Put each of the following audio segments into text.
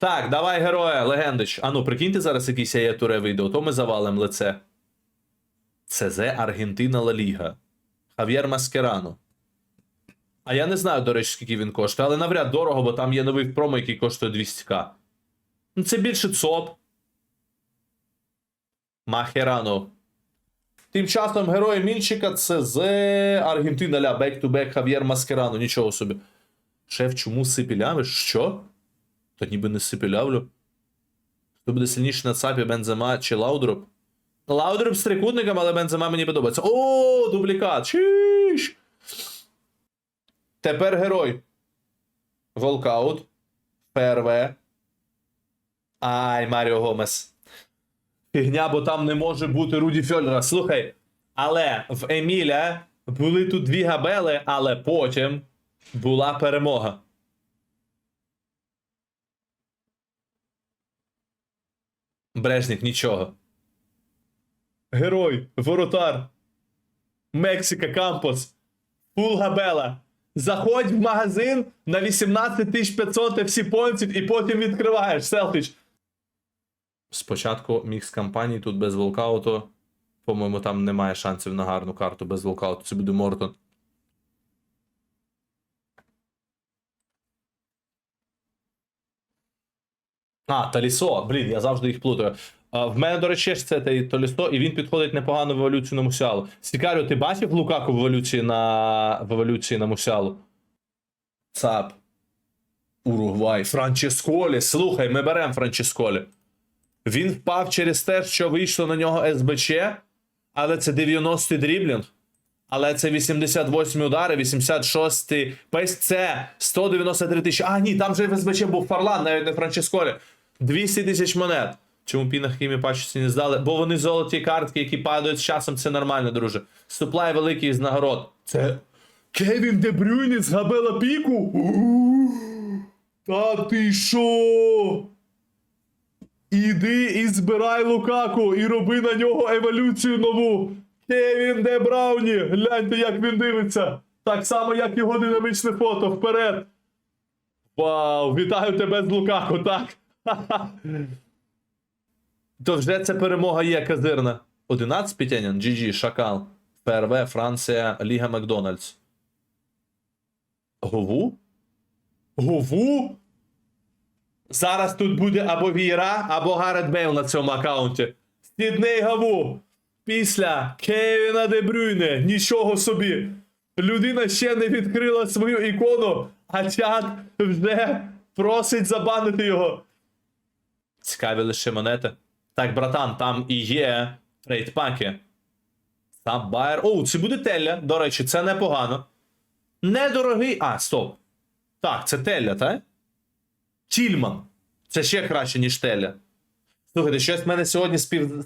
Так, давай, героя, легендич. А ну, прикиньте, зараз якийсь я туре вийде, то ми завалим лице. ЦЗ Аргентина Ла Ліга. Хав'єр Маскерано. А я не знаю, до речі, скільки він коштує, але навряд дорого, бо там є новий промо, який коштує 200к. Ну, це більше ЦОП. Махерано. Тим часом герой Мінчика це з Аргентина ля бек-ту-бек Хав'єр Маскерано. Нічого собі. Шеф, чому сипілявиш? Що? Та ніби не сипілявлю. Хто буде сильніший на ЦАПі Бензема чи Лаудроп? Лаудроп з трикутником, але Бензема мені подобається. О, дублікат! Чиш! Тепер герой. Волкаут. ПРВ. Ай, Маріо Гомес. Фігня, бо там не може бути Руді Фьольдера. Слухай, але в Еміля були тут дві габели, але потім була перемога. Брежнік нічого. Герой, воротар. Мексика Кампос. Фул габела. Заходь в магазин на 18 500 всі понців і потім відкриваєш. Селфіч. Спочатку мікс кампаній тут без волкауту. По-моєму, там немає шансів на гарну карту без волкауту. Це буде Мортон. А, Талісо. Блін, я завжди їх плутаю. В мене, до речі, це Талісо, і він підходить непогано в еволюцію на Мусіалу. Сікаріо, ти бачив Лукаку в еволюції на, в еволюції на Мусіалу? ЦАП. Уругвай. Франческолі. Слухай, ми беремо Франческолі. Він впав через те, що вийшло на нього СБЧ, але це 90-й дріблінг. Але це 88 удари, 86 пейс, це 193 тисячі. А, ні, там же в СБЧ був Фарлан, навіть не Франческолі. 200 тисяч монет. Чому піна хімі пачці не здали? Бо вони золоті картки, які падають з часом, це нормально, друже. Суплай великий з нагород. Це Кевін Де Брюйне з Габела Піку? Та ти шо? Іди і збирай Лукаку і роби на нього еволюцію нову. Кевін Де Брауні, гляньте, як він дивиться. Так само, як його динамічне фото. Вперед. Вау, вітаю тебе з Лукаку, так? То вже це перемога є казирна. 11 Пітянін, GG, Шакал. ПРВ, Франція, Ліга Макдональдс. Гову? Гову? Зараз тут буде або Віра, або Гарет Бейл на цьому аккаунті. Сідней Гаву. Після Кевіна Де Брюйне. Нічого собі. Людина ще не відкрила свою ікону, а чат вже просить забанити його. Цікаві лише монети. Так, братан, там і є трейдпаки. Там Байер. О, це буде Телля. До речі, це непогано. Недорогий. А, стоп. Так, це Телля, так? Тільман. Це ще краще, ніж Теля. Слухайте, щось в мене сьогодні спів...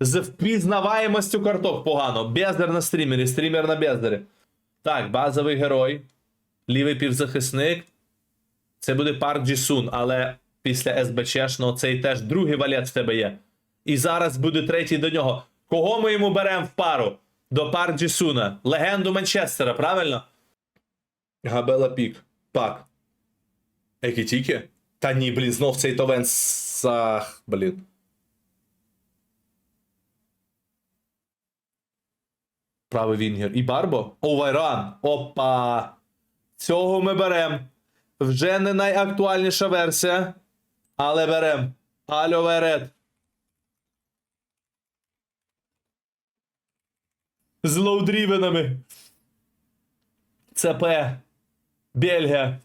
з- впізнаваємостю карток погано. Бездар на стрімері, стрімер на бездарі. Так, базовий герой. Лівий півзахисник. Це буде Парк Джісун, але після СБЧшного цей теж другий валет в тебе є. І зараз буде третій до нього. Кого ми йому беремо в пару? До Парк Джісуна. Легенду Манчестера, правильно? Габела Пік. Пак. Екітіки? Та ні, блін, знов цей товен сах, блін. Правий Вінгер. І Барбо? О, Вайран. Опа. Цього ми берем. Вже не найактуальніша версія. Але берем. Альо Верет. З лоудрівенами. ЦП. Бельгія.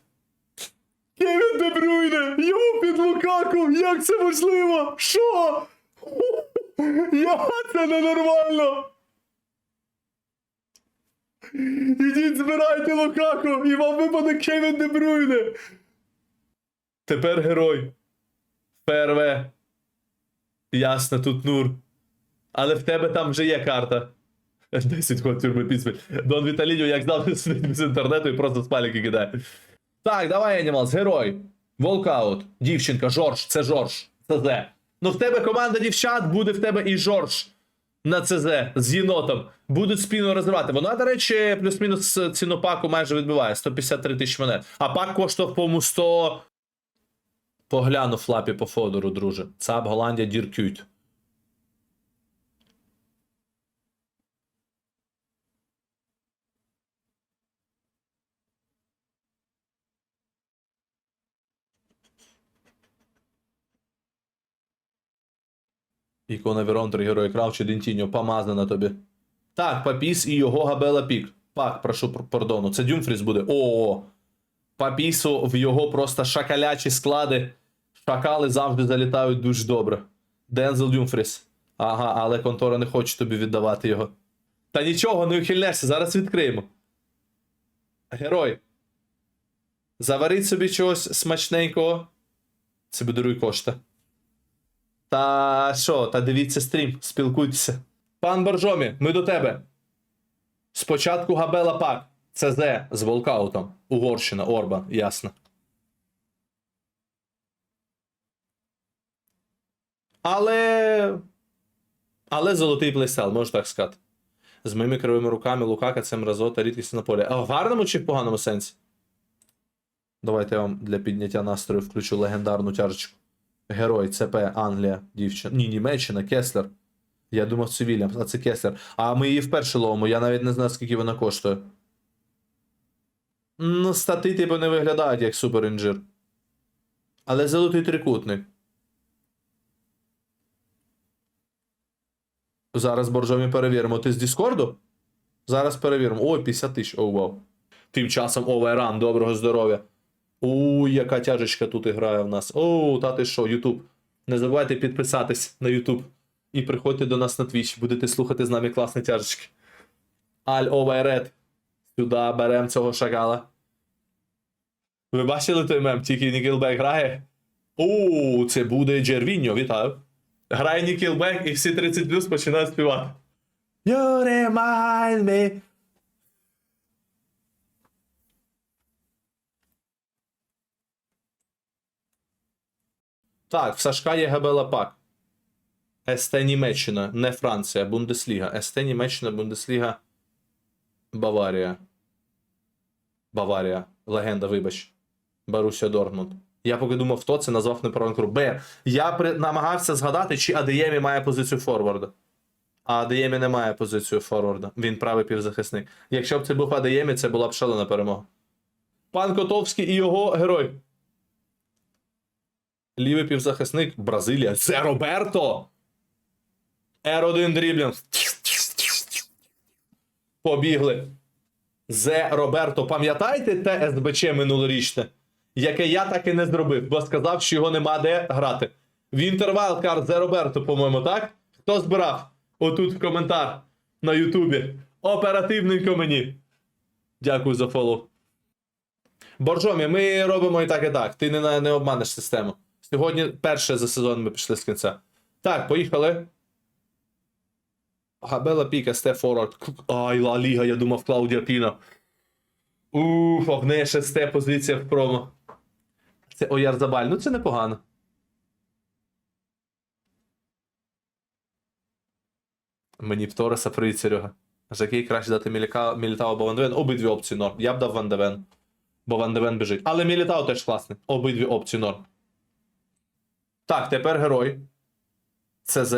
Кевін Де Брюйне! Його під Лукаку! Як це можливо? Що? Як це ненормально? Ідіть збирайте Лукаку, і вам випаде Кевін Де Брюйне. Тепер герой. ПРВ. Ясно, тут Нур. Але в тебе там вже є карта. 10 ход тюрми піспіль. Дон Віталіньо, як завжди, сидить з інтернету і просто спаліки кидає. Так, давай, Анімалс, герой. Волкаут. Дівчинка, Жорж, це Жорж. ЦЗ. Ну в тебе команда дівчат, буде в тебе і Жорж на ЦЗ з єнотом. Будуть спільно розривати. Вона, до речі, плюс-мінус ціну паку майже відбиває 153 тисячі монет. А пак коштував, по-моєму, 100. Погляну флапі по Фодору, друже. ЦАП Голландія Діркють. Ікона Верон, три герої Кравчі, Дентіньо, помазана на тобі. Так, Папіс і його Габела Пік. Пак, прошу пардону. Це Дюмфріс буде. О. Папісу в його просто шакалячі склади. Шакали завжди залітають дуже добре. Дензел Дюмфріс. Ага, але контора не хоче тобі віддавати його. Та нічого, не ухильнешся, зараз відкриємо. Герой. Заваріть собі чогось смачненького. Це буде руй кошта. Та що, та дивіться стрім, спілкуйтеся. Пан Боржомі, ми до тебе. Спочатку Габела Пак. ЦЗ з волкаутом. Угорщина, Орбан, ясно. Але. Але золотий плейстайл, можу так сказати. З моїми кривими руками Лукака це мразота рідкість на полі. А в гарному чи в поганому сенсі? Давайте я вам для підняття настрою включу легендарну тяжечку. Герой, ЦП, Англія, дівчина. Ні, Німеччина, Кеслер. Я думав, це Вільямс, а це Кеслер. А ми її вперше ловимо, я навіть не знаю, скільки вона коштує. Ну, стати, типу, не виглядають як суперінжир. Але золотий трикутник. Зараз боржомі перевіримо. Ти з Діскорду? Зараз перевіримо. Ой, 50 тисяч. Оу, вау. Тим часом оверан, доброго здоров'я. Уй, яка тяжечка тут грає в нас. Оу, та ти що, Ютуб. Не забувайте підписатись на Ютуб. І приходьте до нас на Twitch. Будете слухати з нами класні тяжечки. Аль оверет. Сюди беремо цього шакала. Ви бачили той мем? Тільки Нікелбек грає. О, це буде Джервіньо, вітаю. Грає Нікелбек і всі 30 плюс починають співати. You remind me. Так, в Сашка є Габела Пак. СТ Німеччина, не Франція, Бундесліга. СТ Німеччина, Бундесліга. Баварія. Баварія. Легенда, вибач. Боруся Дортмунд. Я поки думав, хто це назвав неправильну гру. Б. Я при... намагався згадати, чи Адеємі має позицію форварда. А Адеємі не має позицію форварда. Він правий півзахисник. Якщо б це був Адеємі, це була б шалена перемога. Пан Котовський і його герой. Лівий півзахисник Бразилія. Це Роберто. R1 дріблінг. Побігли. Зе Роберто. Пам'ятаєте те СБЧ минулорічне? Яке я так і не зробив, бо сказав, що його нема де грати. Вінтер Вайлдкард Зе Роберто, по-моєму, так? Хто збирав? Отут в коментар на Ютубі. Оперативненько мені. Дякую за фоллоу. Боржомі, ми робимо і так, і так. Ти не, не обманеш систему. Сьогодні перше за сезон ми пішли з кінця. Так, поїхали. Габела Піка, Сте Форвард. Ай, Ла Ліга, я думав, Клаудія Піна. Уф, неї шесте позиція в промо. Це Оярзабаль. Ну це непогано. Мені б Тореса привіт. За який краще дати Мілітао або Ван Девен? Обидві опції норм. Я б дав Ван Девен. Бо Ван Девен біжить. Але Мілітао теж класний. Обидві опції норм. Так, тепер герой. ЦЗ.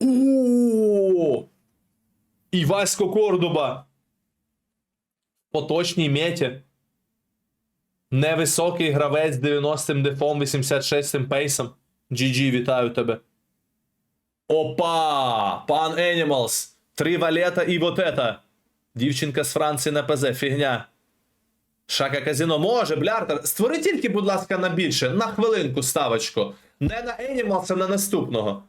О! Івасько Кордоба. Поточній меті. Невисокий гравець з 90-м дефом, 86-м пейсом. GG, вітаю тебе. Опа! Пан Animals. Три валета і вот это. Дівчинка з Франції на ПЗ, фігня. Шака казіно може, бляртер. Створи тільки, будь ласка, на більше. На хвилинку ставочку. Не на Animals, а на наступного.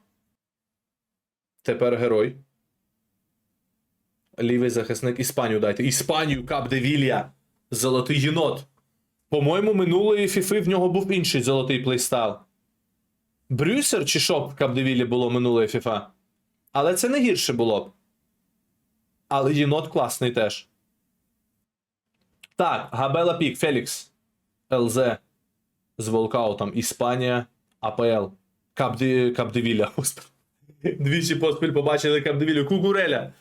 Тепер герой. Лівий захисник Іспанію дайте. Іспанію, Кап де Вілья. Золотий єнот. По-моєму, минулої фіфи в нього був інший золотий плейстайл. Брюсер чи що в Кап де Віллі було минулої фіфа? Але це не гірше було б. Але єнот класний теж. Так, Габела Пік, Фелікс. ЛЗ. З волкаутом. Іспанія, АПЛ. Кап де, Кап де Вілля. Господи. Двічі поспіль побачили Капдевілю. Кукуреля.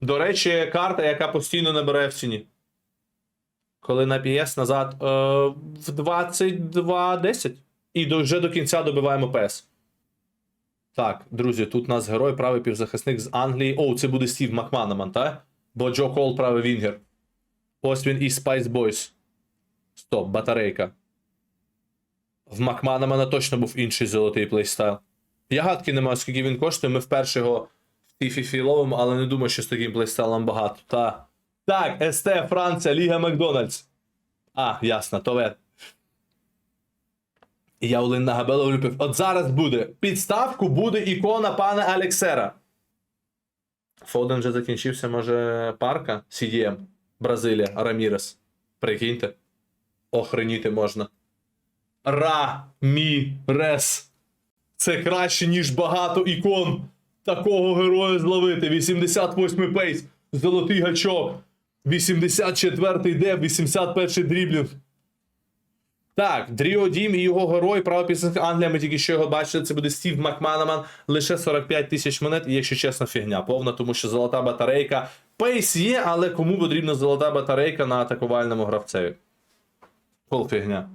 До речі, карта, яка постійно набирає в ціні. Коли на PS назад е, в 22.10. І до, вже до кінця добиваємо ПС. Так, друзі, тут у нас герой, правий півзахисник з Англії. О, це буде Стів Макманаман, так? Бо Джо Кол правий Вінгер. Ось він і Spice Boys. Стоп, батарейка. В Макманамана точно був інший золотий плейстайл. Я гадки не маю, скільки він коштує. Ми вперше його фіфі ловимо, але не думаю, що з таким плейстайлом багато. Та. Так, СТ, Франція, Ліга Макдональдс. А, ясно, Товет. І я Олин Нагабела влюбив. От зараз буде. Підставку буде ікона пана Алексера. Фоден вже закінчився, може, парка CDM. Бразилія, Рамірес. Прикиньте. Охреніти можна. Ра-мі-рес. Це краще, ніж багато ікон. Такого героя зловити. 88 пейс. Золотий гачок. 84-й деп, 81-й дріблінг. Так, Дріо Дім і його герой, правопісник Англія, ми тільки що його бачили, це буде Стів Макманаман, лише 45 тисяч монет, і якщо чесно, фігня повна, тому що золота батарейка. Пейс є, але кому потрібна золота батарейка на атакувальному гравцеві? Пол фігня.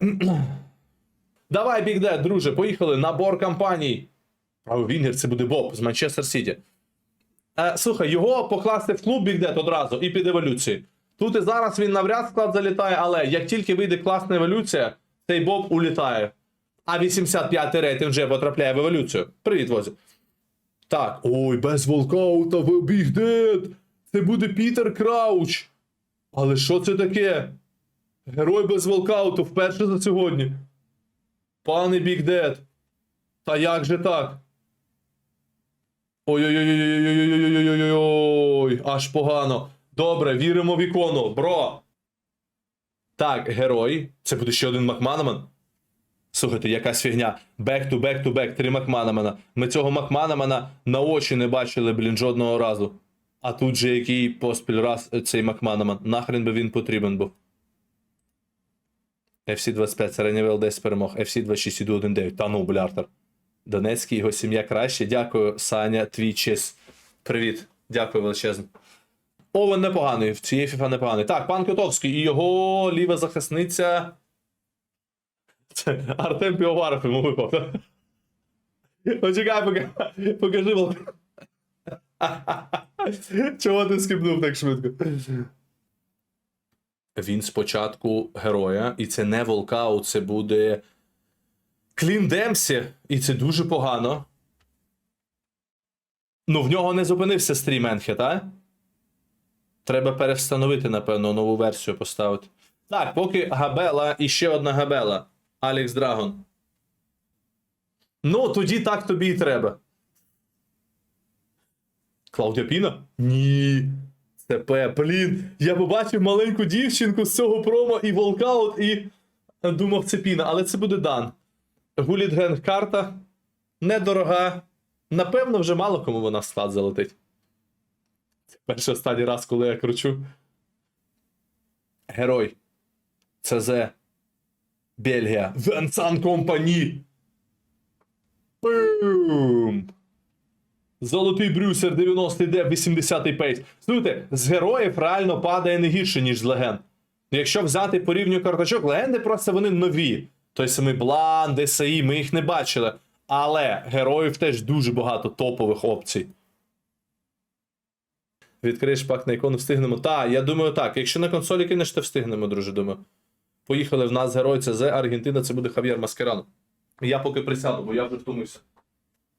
Давай, Бік Дед, друже, поїхали. Набор кампаній. А Вінгер це буде Боб з Манчестер Сіті. Е, слухай, його покласти в клуб Бік Дед одразу і під еволюцію. Тут і зараз він навряд склад залітає, але як тільки вийде класна еволюція, цей Боб улітає. А 85-й рейтинг вже потрапляє в еволюцію. Привіт, Возі. Так. Ой, без волкаута в Біг Дед. Це буде Пітер Крауч. Але що це таке? Герой без волкауту вперше за сьогодні. Пане Біг Дед. Та як же так? Ой-ой-ой-ой-ой-ой-ой-ой-ой-ой-ой. Аж погано. Добре, віримо в ікону, бро. Так, герой. Це буде ще один Макманаман. Слухайте, якась фігня. Back to back to back, три Макманамана. Ми цього Макманамана на очі не бачили, блін, жодного разу. А тут же який поспіль раз цей Макманаман. Нахрен би він потрібен був. FC 25 середній 10 перемог. FC 26 іду 1-9. Та ну, бляртер. Донецький, його сім'я краще. Дякую, Саня, твій честь. Привіт. Дякую величезно. Овен непоганий, в цієї FIFA непоганий. Так, пан Котовський і його ліва захисниця. Це Артем Півоваров йому випав. Почекай, поки... покажи. Чого ти скипнув так швидко? Він спочатку героя, і це не волкаут, це буде Клін Демсі, і це дуже погано. Ну, в нього не зупинився стрім Енхе, так? Треба перевстановити, напевно, нову версію поставити. Так, поки Габела і ще одна Габела. Алекс Драгон. Ну, тоді так тобі і треба. Клаудія Піна? Ні. Це Блін. Я побачив маленьку дівчинку з цього промо і волкаут, і думав, це Піна, але це буде Дан. Гулітген карта. Недорога. Напевно, вже мало кому вона в склад залетить. Це перший останній раз, коли я кручу. Герой. ЦЗ. Бельгія. Венсан Компані. Бум! Золотий Брюсер 90 д 80 пейс. Слухайте, з героїв реально падає не гірше, ніж з легенд. Якщо взяти по рівню карточок, легенди просто вони нові. Той самий Блан, ДСІ, ми їх не бачили. Але героїв теж дуже багато топових опцій. Відкриєш пак на ікону, встигнемо. Так, я думаю, так. Якщо на консолі кинеш, то встигнемо, друже, думаю. Поїхали в нас герой ЦЗ, Аргентина, це буде Хав'єр Маскерано. Я поки присяду, бо я вже втомився.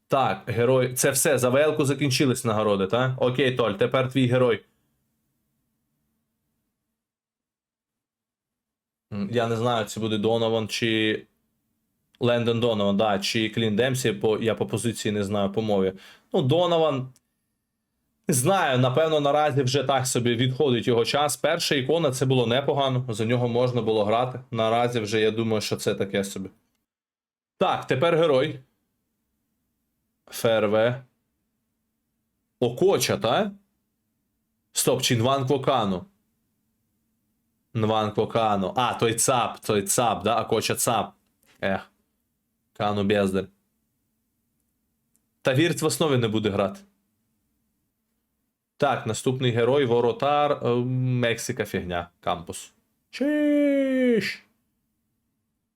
Так, герой. Це все. За ВЛ-ку закінчились нагороди, так? Окей, Толь, тепер твій герой. Я не знаю, це буде Донован чи. Лендон Донован, да, чи Клін Демсі, бо я по позиції не знаю по мові. Ну, Донован. Не знаю, напевно, наразі вже так собі відходить його час. Перша ікона це було непогано, за нього можна було грати. Наразі вже я думаю, що це таке собі. Так, тепер герой. ФРВ. Окоча, та? Стоп, чи Нван Кокану? Нван Кокану. А, той ЦАП, той ЦАП, да? Акоча ЦАП. Ех. Кану бездар. Та вірт в основі не буде грати. Так, наступний герой Воротар. е, Мексика фігня. Кампус. Чиш.